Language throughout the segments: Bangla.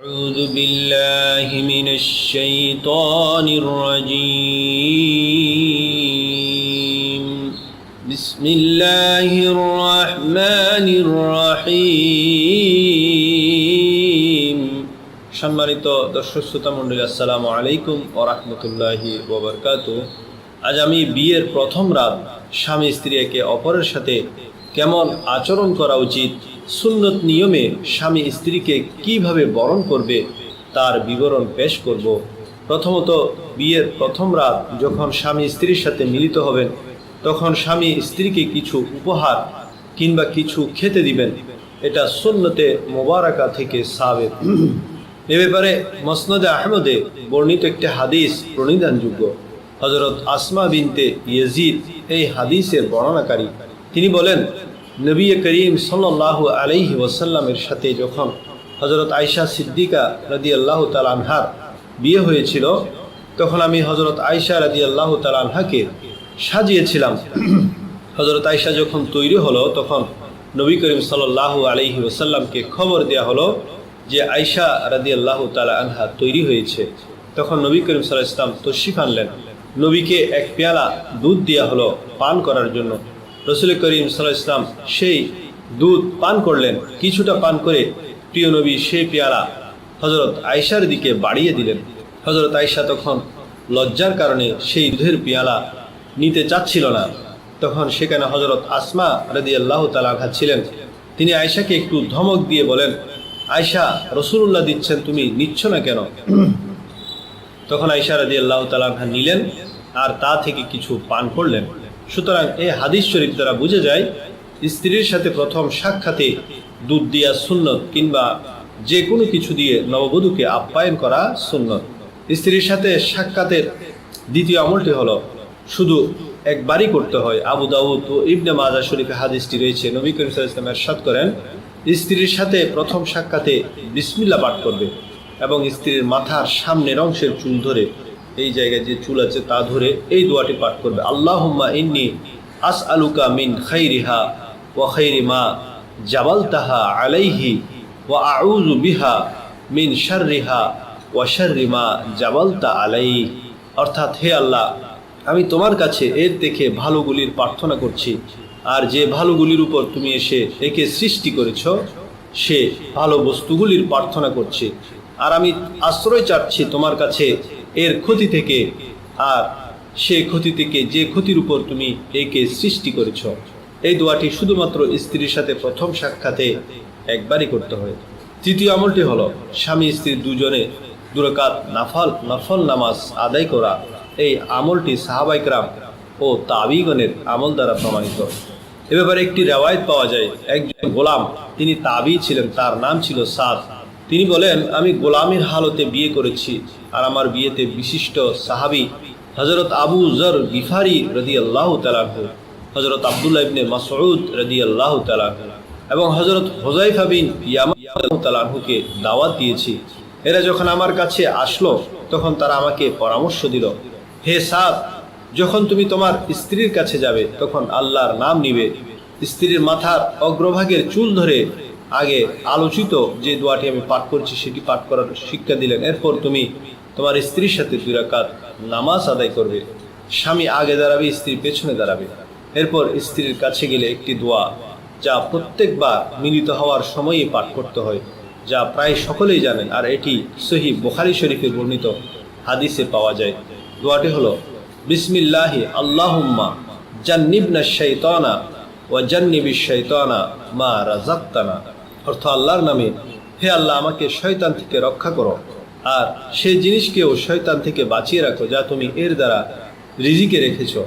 أعوذ بالله من الشيطان الرجيم بسم الله الرحمن الرحيم সম্মানিত দর্শক শ্রোতা মণ্ডলী আসসালামু আলাইকুম ও রহমতুল্লাহি ওবরকাত আজ আমি বিয়ের প্রথম রাত স্বামী স্ত্রী একে অপরের সাথে কেমন আচরণ করা উচিত, সুন্নত নিয়মে স্বামী স্ত্রীকে কীভাবে বরণ করবে, তার বিবরণ পেশ করব। প্রথমত বিয়ের প্রথম রাত যখন স্বামী স্ত্রীর সাথে মিলিত হবেন, তখন স্বামী স্ত্রীকে কিছু উপহার কিংবা কিছু খেতে দিবেন। এটা সুন্নতে মোবারকা থেকে সাবেক। এ ব্যাপারে মসনদে আহমদে বর্ণিত একটি হাদিস প্রণিধানযোগ্য। হজরত আসমা বিনতে ইয়েজিদ এই হাদিসের বর্ণনাকারী। তিনি বলেন, নবী করিম সাল্লাহ আলাইহি ওসাল্লামের সাথে যখন হজরত আয়সা সিদ্দিকা রাদি আল্লাহ তালানহার বিয়ে হয়েছিল, তখন আমি হজরত আয়সা রাদি আল্লাহ তালানহাকে সাজিয়েছিলাম। হজরত আয়সা যখন তৈরি হলো, তখন নবী করিম সাল্লাহ আলাইহি ওসাল্লামকে খবর দেওয়া হলো যে আয়সা রাদি আল্লাহ তালা আনহা তৈরি হয়েছে। তখন নবী করিম সাল্লাহ ইসলাম তশিফ আনলেন। নবীকে এক পেয়ালা দুধ দেওয়া হলো পান করার জন্য। রসুল করিম সাল্লাহ ইসলাম সেই দুধ পান করলেন, কিছুটা পান করে প্রিয় নবী সেই পেয়ালা হজরত আয়সার দিকে বাড়িয়ে দিলেন। হজরত আয়সা তখন লজ্জার কারণে সেই দুধের পেয়ালা নিতে চাচ্ছিল না। তখন সেখানে হজরত আসমা রাদি আল্লাহ তালাঘা ছিলেন। তিনি আয়সাকে একটু ধমক দিয়ে বলেন আয়সা রসুল্লাহ দিচ্ছেন, তুমি নিচ্ছ না কেন? তখন আয়সা রাদি আল্লাহ তালাঘা নিলেন আর তা থেকে কিছু পান করলেন। সুতরাং এই হাদিস শরীফ দ্বারা বুঝে যায়, স্ত্রীর সাথে প্রথম সাক্ষাতে দুধ দিয়া সুন্নত কিংবা যে কোনো কিছু দিয়ে নববধূকে আপ্যায়ন করা সুন্নত। স্ত্রীর সাথে সাক্ষাতের দ্বিতীয় আমলটি হলো শুধু একবারই করতে হয়। আবু দাউদ ও ইবনে মাজা শরীফে হাদিসটি রয়েছে। নবী করিম ওয়াসাল্লাম এরশাদ করেন, স্ত্রীর সাথে প্রথম সাক্ষাতে বিসমিল্লা পাঠ করবে এবং স্ত্রীর মাথার সামনের অংশের চুল ধরে এই জায়গায় যে চুল আছে তা ধরে এই দোয়াটি পাঠ করবে। আল্লাহুম্মা ইন্নি আস আলুকা মিন খাইরিহা ওয়া খাইরি মা জাবালতাহা আলাইহি ওয়া আউযু বিহা মিন শাররিহা ওয়া শাররি মা জাবালতা আলাইহি। অর্থাৎ হে আল্লাহ, আমি তোমার কাছে এর দেখে ভালোগুলির প্রার্থনা করছি। আর যে ভালোগুলির উপর তুমি এসে একে সৃষ্টি করেছ, সে ভালো বস্তুগুলির প্রার্থনা করছে। আর আমি আশ্রয় চাচ্ছি তোমার কাছে এর ক্ষতি থেকে আর সে ক্ষতি থেকে যে ক্ষতির উপর তুমি একে সৃষ্টি করেছ। এই দোয়াটি শুধুমাত্র স্ত্রীর সাথে প্রথম সাক্ষাতে একবারই করতে হয়। তৃতীয় আমলটি হলো স্বামী স্ত্রী দুজনে দুরকাত নাফল, নফল নামাজ আদায় করা। এই আমলটি সাহাবাইকরাম ও তাবিগণের আমল দ্বারা প্রমাণিত। এ ব্যাপারে একটি রেওয়ায়ত পাওয়া যায়। একজন গোলাম, তিনি তাবি ছিলেন, তার নাম ছিল সাদ। তিনি বলেন, আমি গোলামের হালতে বিয়ে করেছি আর আমার বিয়েতে বিশিষ্ট সাহাবি হজরত আবু জর গিফারি রদি আল্লাহ তালাহ হজরত আবদুল্লাহ ইবনে মাসউদ রদি আল্লাহ তালাহ এবং হজরত হোজাইফা বিন ইয়ামাহুকে দাওয়াত দিয়েছি। এরা যখন আমার কাছে আসলো, তখন তারা আমাকে পরামর্শ দিল, হে সাদ, যখন তুমি তোমার স্ত্রীর কাছে যাবে, তখন আল্লাহর নাম নিবে। স্ত্রীর মাথার অগ্রভাগের চুল ধরে আগে আলোচিত যে দোয়াটি আমি পাঠ করছি, সেটি পাঠ করার শিক্ষা দিলেন। এরপর তুমি তোমার স্ত্রীর সাথে দুই রাকাত নামাজ আদায় করবে। স্বামী আগে দাঁড়াবে, স্ত্রী পেছনে দাঁড়াবে। এরপর স্ত্রীর কাছে গেলে একটি দোয়া, যা প্রত্যেকবার মিলিত হওয়ার সময়ই পাঠ করতে হয়, যা প্রায় সকলেই জানেন, আর এটি সহি বোখারি শরীফে বর্ণিত হাদিসে পাওয়া যায়। দোয়াটি হলো, বিসমিল্লাহি আল্লাহুম্মা জান্নিবনা শৈতানা ও জান্নিবি শৈতানা মা রাজাক্তানা অর্থ আল্লাহর নামে, হে আল্লাহ আমাকে শয়তান থেকে রক্ষা করো। আর সেই জিনিসকেও শয়তান থেকে বাঁচিয়ে রাখো যা তুমি এর দ্বারা রিজিকে রেখেছ।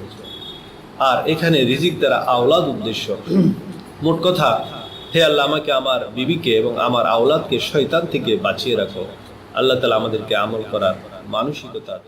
আর এখানে রিজিক দ্বারা আওলাদ উদ্দেশ্য। মোট কথা, হে আল্লাহ আমাকে আমার বিবিকে এবং আমার আওলাদকে শয়তান থেকে বাঁচিয়ে রাখো। আল্লাহ তালা আমাদেরকে আমল করার মানসিকতা